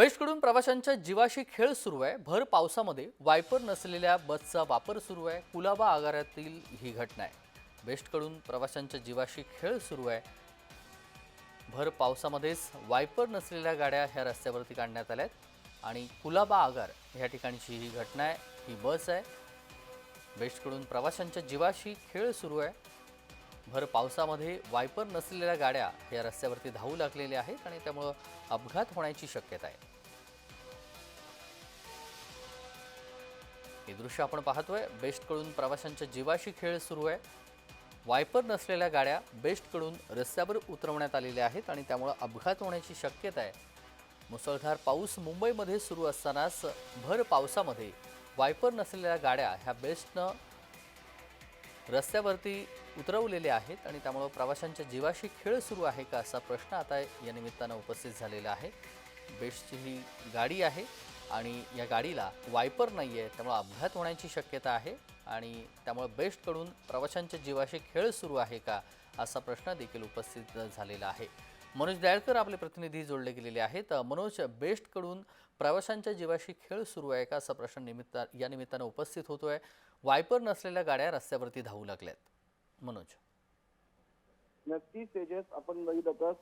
बेस्टकडून प्रवाशांच्या जीवाशी खेळ सुरू आहे. भर पावसामध्ये वायपर नसलेल्या बसचा वापर सुरू आहे. कुलाबा आगारातील ही घटना आहे. बेस्टकडून प्रवाशांच्या जीवाशी खेळ सुरू आहे. भर पावसामध्येच वायपर नसलेल्या गाड्या ह्या रस्त्यावरती काढण्यात आल्या आहेत. आणि कुलाबा आगार ह्या ठिकाणची ही घटना आहे. ही बस आहे. बेस्टकडून प्रवाशांच्या जीवाशी खेळ सुरू आहे. भर पावसामध्ये वायपर नसलेल्या गाड्या या रस्त्यावरती धावू लागलेल्या आहेत आणि त्यामुळं अपघात होण्याची शक्यता आहे. हे दृश्य आपण पाहतोय. बेस्टकडून प्रवाशांच्या जीवाशी खेळ सुरू आहे. वायपर नसलेल्या गाड्या बेस्टकडून रस्त्यावर उतरवण्यात आलेल्या आहेत आणि त्यामुळं अपघात होण्याची शक्यता आहे. मुसळधार पाऊस मुंबईमध्ये सुरू असतानाच भर पावसामध्ये वायपर नसलेल्या गाड्या ह्या बेस्टनं रस्त्यावरती उतरवलेले आहेत आणि त्यामुळं प्रवाशांच्या जीवाशी खेळ सुरू आहे का असा प्रश्न आता या निमित्तानं उपस्थित झालेला आहे. बेस्टची ही गाडी आहे आणि या गाडीला वायपर नाही आहे त्यामुळं अपघात होण्याची शक्यता आहे आणि त्यामुळं बेस्टकडून प्रवाशांच्या जीवाशी खेळ सुरू आहे का असा प्रश्न देखील उपस्थित झालेला आहे. मनोज दयाळकर आपले प्रतिनिधी जोडले गेलेले आहेत. मनोज बेस्टकडून प्रवाशांच्या जीवाशी खेळ सुरू आहे का? असा प्रश्न निमित्त या निमित्तानं उपस्थित होतोय. वायपर नसलेल्या गाड्या रस्त्यावरती धावू लागल्यात. मनोज. नक्कीच तेजस आपण बघितलं तर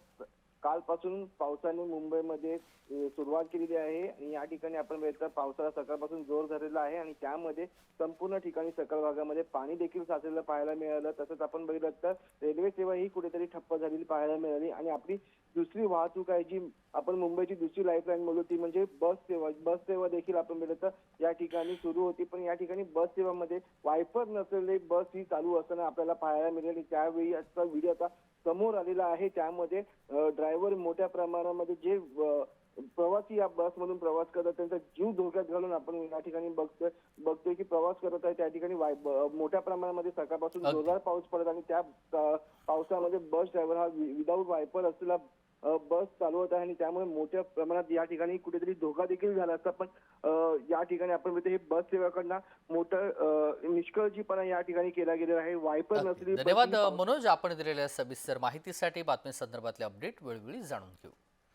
कालपासून पावसाने मुंबईमध्ये सुरुवात केलेली आहे आणि या ठिकाणी आपण बघितलं पावसाला सकाळपासून जोर धरलेला आहे आणि त्यामध्ये संपूर्ण ठिकाणी सकाळ भागामध्ये पाणी देखील साचलेलं पाहायला मिळालं. तसंच आपण बघितलं तर रेल्वे सेवा ही कुठेतरी ठप्प झालेली पाहायला मिळाली आणि आपली दुसरी वाहतूक आहे जी आपण मुंबईची दुसरी लाईफलाईन बोलू ती म्हणजे बस सेवा. बस सेवा देखील आपण बघितलं तर या ठिकाणी सुरू होती पण या ठिकाणी बस सेवामध्ये वायपर नसलेली बस ही चालू असताना आपल्याला पाहायला मिळेल. त्यावेळी असा व्हिडिओ आता समोर आलेला आहे त्यामध्ये ड्रायव्हर मोठ्या प्रमाणामध्ये जे प्रवासी या बसमधून प्रवास करतात त्यांचा जीव धोक्यात घालून आपण या ठिकाणी बघतोय बघतोय की प्रवास करत आहे त्या ठिकाणी मोठ्या प्रमाणामध्ये सकाळपासून. जोरदार पाऊस पडत आणि त्या पावसामध्ये बस ड्रायव्हर हा विदाऊट वायपर असलेला बस चालवत आहे आणि त्यामुळे मोठ्या प्रमाणात या ठिकाणी कुठेतरी धोका देखील झाला असता. पण या ठिकाणी आपण बघतो हे बस सेवकांना मोठं निष्काळजीपणा या ठिकाणी केला गेलेला आहे. वायपर ही धन्यवाद मनोज. आपण दिलेल्या सविस्तर माहितीसाठी बातमी संदर्भातले अपडेट वेळोवेळी जाणून घेऊ.